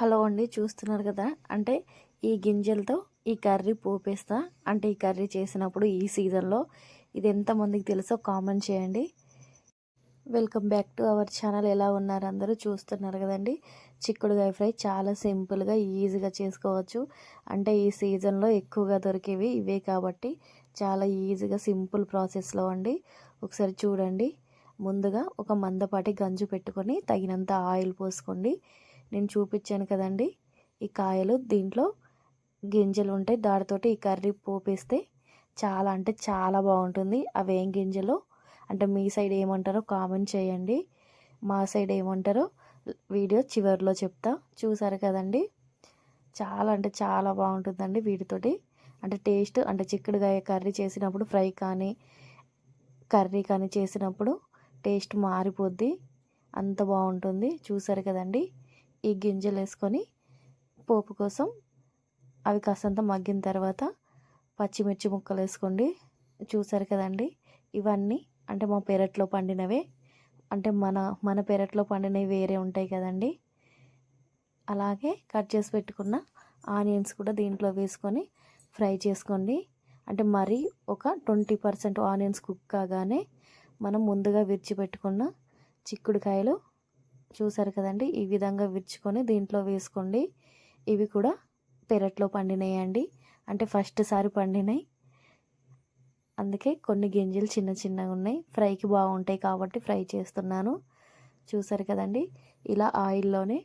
Hello అండి చూస్తున్నారు కదా? అంటే ఈ గింజలతో ఈ కర్రీ పోపేస్తా. అంటే ఈ కర్రీ చేసినప్పుడు ఈ సీజన్లో ఇది ఎంతమందికి తెలుసో కామెంట్ చేయండి. Welcome back to our channel. ఎలా ఉన్నారు అందరూ? చూస్తున్నారు కదండి? చిక్కుడుగాయ ఫ్రై చాలా సింపుల్గా ఈజీగా చేసుకోవచ్చు. అంటే ఈ సీజన్లో ఎక్కువగా దొరికేవి ఇవే కాబట్టి చాలా ఈజీగా సింపుల్ ప్రాసెస్లో అండి. ఒకసారి చూడండి. ముందుగా ఒక మందపాటి గంజు పెట్టుకొని తగినంత ఆయిల్ పోసుకోండి. నేను చూపించాను కదండి. ఈ కాయలు దీంట్లో గింజలు ఉంటాయి. దానితోటి ఈ కర్రీ పోపేస్తే చాలా అంటే చాలా బాగుంటుంది. అవి ఏం గింజలు? అంటే మీ సైడ్ ఏమంటారో కామెంట్ చేయండి. మా సైడ్ ఏమంటారో వీడియో చివరిలో చెప్తా. చూసారు కదండి? చాలా అంటే చాలా బాగుంటుందండి వీటితోటి. అంటే టేస్ట్ అంటే చిక్కుడుగాయ కర్రీ చేసినప్పుడు ఫ్రై కానీ కర్రీ కానీ చేసినప్పుడు టేస్ట్ మారిపోద్ది. అంత బాగుంటుంది. చూసారు కదండి? ఈ గింజలు వేసుకొని పోపు కోసం అవి కాస్తంత మగ్గిన తర్వాత పచ్చిమిర్చి ముక్కలు వేసుకోండి చూసారు కదండి? ఇవన్నీ అంటే మా పెరట్లో పండినవే. అంటే మన మన పెరట్లో పండినవి వేరే ఉంటాయి కదండి. అలాగే కట్ చేసి పెట్టుకున్న ఆనియన్స్ కూడా దీంట్లో వేసుకొని ఫ్రై చేసుకోండి. అంటే మరీ ఒక ట్వంటీ పర్సెంట్ ఆనియన్స్ కుక్ కాగానే మనం ముందుగా విరిచి పెట్టుకున్న చిక్కుడుకాయలు చూసారు కదండి? ఈ విధంగా విరుచుకొని దీంట్లో వేసుకోండి. ఇవి కూడా పెరట్లో పండినాయండి. అంటే ఫస్ట్ సారి పండినాయి. అందుకే కొన్ని గింజలు చిన్న చిన్నగా ఉన్నాయి. ఫ్రైకి బాగుంటాయి కాబట్టి ఫ్రై చేస్తున్నాను. చూసారు కదండి? ఇలా ఆయిల్లోనే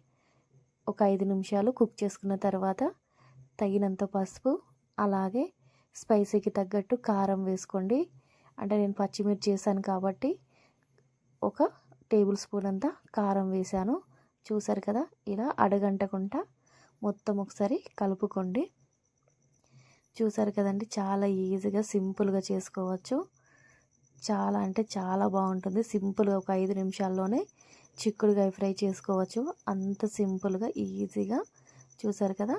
ఒక ఐదు నిమిషాలు కుక్ చేసుకున్న తర్వాత తగినంత పసుపు అలాగే స్పైసీకి తగ్గట్టు కారం వేసుకోండి. అంటే నేను పచ్చిమిర్చి చేశాను కాబట్టి ఒక టేబుల్ స్పూన్ అంతా కారం వేసాను చూసారు కదా ఇలా అడగంటకుండా మొత్తం ఒకసారి కలుపుకోండి. చూసారు కదండి చాలా ఈజీగా సింపుల్గా చేసుకోవచ్చు. చాలా అంటే చాలా బాగుంటుంది. సింపుల్గా ఒక ఐదు నిమిషాల్లోనే చిక్కుడుగాయ ఫ్రై చేసుకోవచ్చు. అంత సింపుల్గా ఈజీగా. చూసారు కదా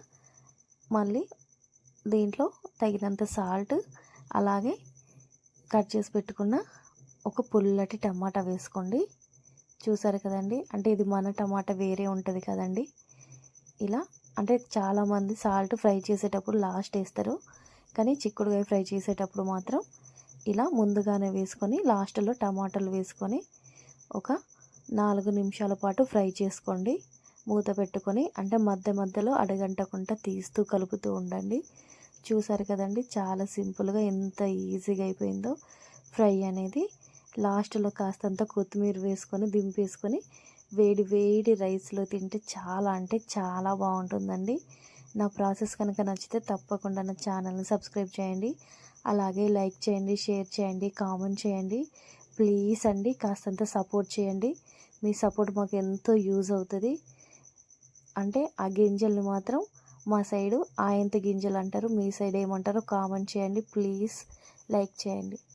మళ్ళీ దీంట్లో తగినంత సాల్ట్ అలాగే కట్ చేసి పెట్టుకున్న ఒక పుల్లటి టమాటా వేసుకోండి. చూసారు కదండి? అంటే ఇది మన టమాటా వేరే ఉంటుంది కదండి. ఇలా అంటే చాలామంది సాల్ట్ ఫ్రై చేసేటప్పుడు లాస్ట్ వేస్తారు. కానీ చిక్కుడుకాయ ఫ్రై చేసేటప్పుడు మాత్రం ఇలా ముందుగానే వేసుకొని లాస్ట్లో టమాటాలు వేసుకొని ఒక నాలుగు నిమిషాల పాటు ఫ్రై చేసుకోండి. మూత పెట్టుకొని అంటే మధ్య మధ్యలో అడగంటకుండా తీస్తూ కలుపుతూ ఉండండి. చూసారు కదండి? చాలా సింపుల్గా ఎంత ఈజీగా అయిపోయిందో ఫ్రై అనేది. లాస్ట్లో కాస్తంత కొత్తిమీర వేసుకొని దింపేసుకొని వేడి వేడి రైస్లో తింటే చాలా అంటే చాలా బాగుంటుందండి. నా ప్రాసెస్ కనుక నచ్చితే తప్పకుండా నా ఛానల్ని సబ్స్క్రైబ్ చేయండి. అలాగే లైక్ చేయండి షేర్ చేయండి కామెంట్ చేయండి. ప్లీజ్ అండి కాస్తంత సపోర్ట్ చేయండి. మీ సపోర్ట్ మాకు ఎంతో యూజ్ అవుతుంది. అంటే ఆ గింజల్ని మాత్రం మా సైడు ఆయంత గింజలు అంటారు మీ సైడ్ ఏమంటారో కామెంట్ చేయండి. ప్లీజ్ లైక్ చేయండి.